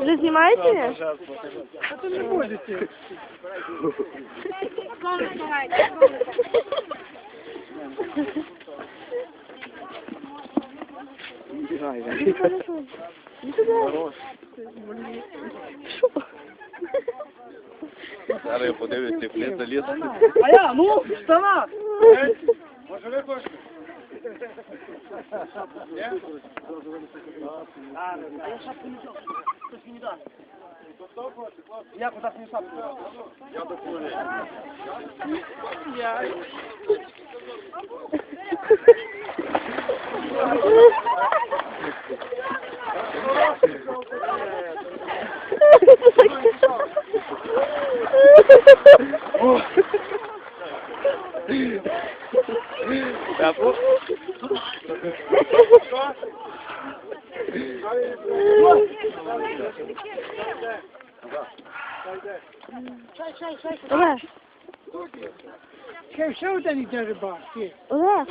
Вже знімаєте? Это не будете. Іди сюди. Що? Зараз я подивлюся, як не заліз. А я, ну, в штанах. Може ви хочете? Nie? A ja szapki nie wziąłem. Ktoś mi nie da. Ja podasz mi szapkę. Ja do góry. Ja. Олег, Ще, ще один йде рибак. Олег,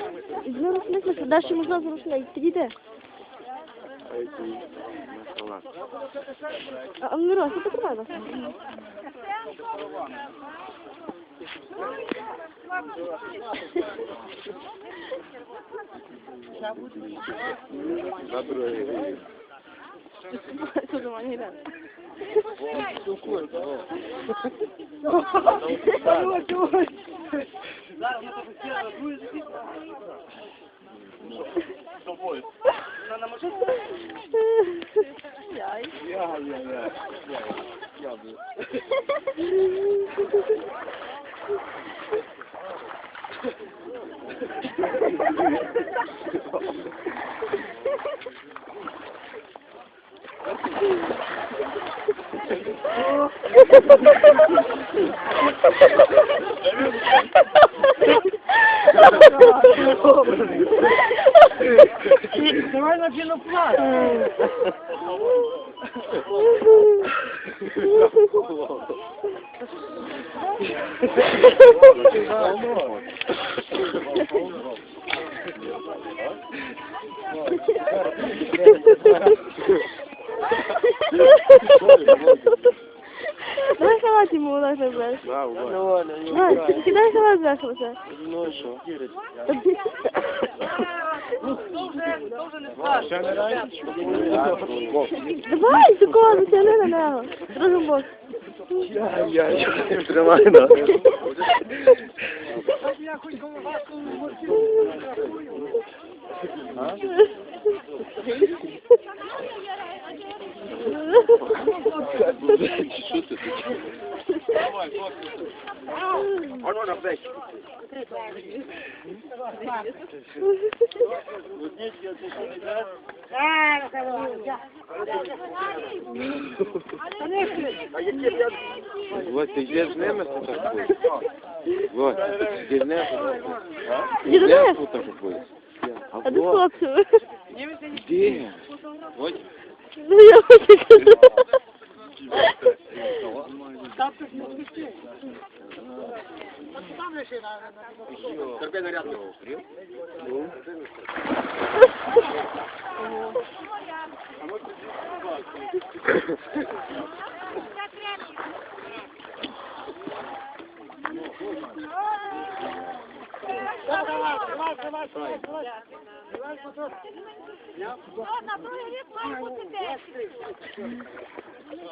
візьми рушник, даш йому зразу рушник, підійди. А, а, Мирось, ти покривай нас. На другий. Це до мене йде. Яй. Я, я, я. Я, я. Давай на пінопласт. Дай халат йому, Олег, не береш. Да, вот. Дай, кидай халат зверху. Ну і що? Давай, такого затягни на нього. Другим боком. Я, я, я. Тримай, да. Я хоч головашку Що ти тут? Воно на плечі. Вот, ти йдеш з ними фотографуєш? Вот, ти з ними фотографуєш? Іди до З ними мене. Фотографуєш? А де вот, хлопці? Де? Вот. Ну я хочу кажу. Тебе наряд не укрив? На другий рік має бути десять.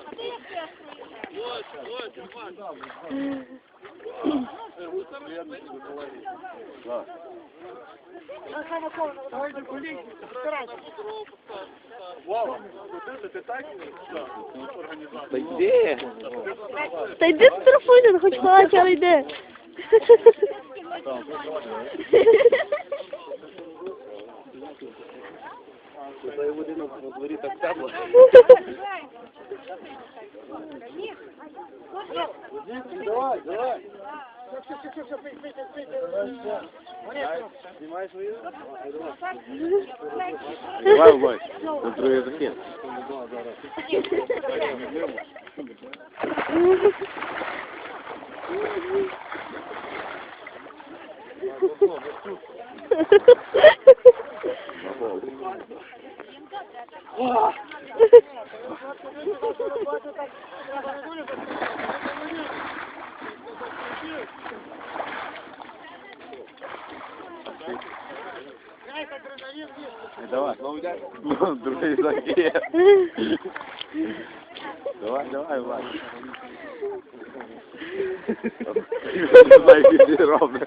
А ти як? Та йди. Та йди штрафуйся, хоч плач, але йди. Дай води на дворі так тепло. Давай, давай. Знімаєш свою? Давай, давай. На другий захід. Давай. Другий закид. Давай, давай, Влад. Що ти робиш.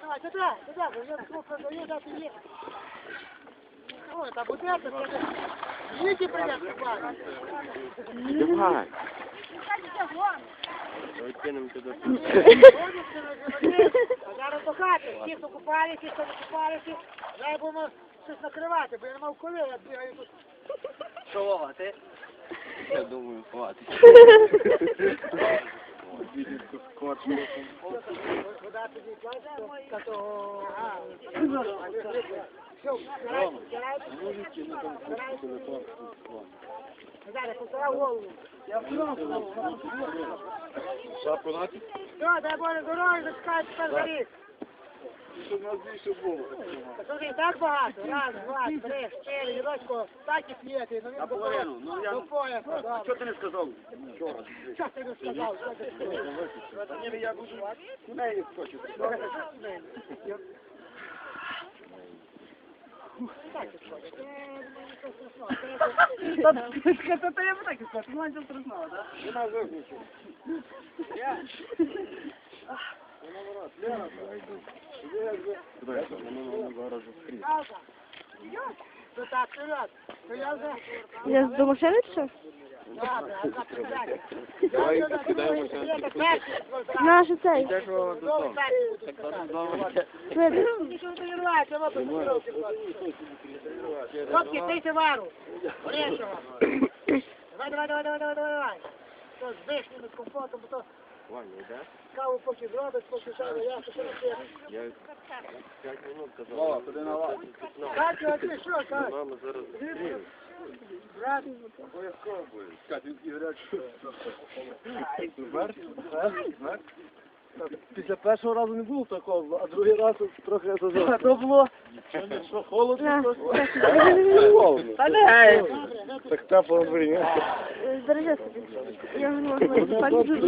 Давай, туди, туди, бо я сколько продаю, да, ти є. Ой, та буде це. Їдьте принесли, пане. Давай. Зараз до хати, ті, хто купалися, ті, хто не купалися, зараз будемо щось накривати, бо я не мав коли, я бігаю тут. Що, Вова. Я думаю, хватить. Вода тоді плаче, та то... А, все, збирайте, збирайте. Зараз, постара голову. Шапку нати? Все, дай Боже здоров'я, зачекайте тепер за рік. Щоб нас більше було. Та Тут і так багато. Раз, два, три, чотири, Єрочко, так і п'єте. Ну він до половину, ну, я- До пояса, добре. Що ти не сказав? Що ти не сказав? Що ти сказав? Ні, я буду у неї хочу. Та я б так і сказав, ти менше страшного, так? Вона виключила. Ну я. Я до машини чи. Давай Наш цей. хлопці. Хлопці, пийте вару. Давай, давай, давай, давай, давай, давай. То з вишнями, з компотом, то Ваня, йде? каву поки зробиш, поки шару, я не п'ю. Я 5 минут казав. Вова, туди на лаву. Катю, а ти що, Катю? Мама зараз Брат, Обов'язково буде. Після першого разу не було такого, а другий раз трохи зазор. То було. Що, холодно? Холодно. Та не. Так тепло на дворі. Збережи собі. Я не можу.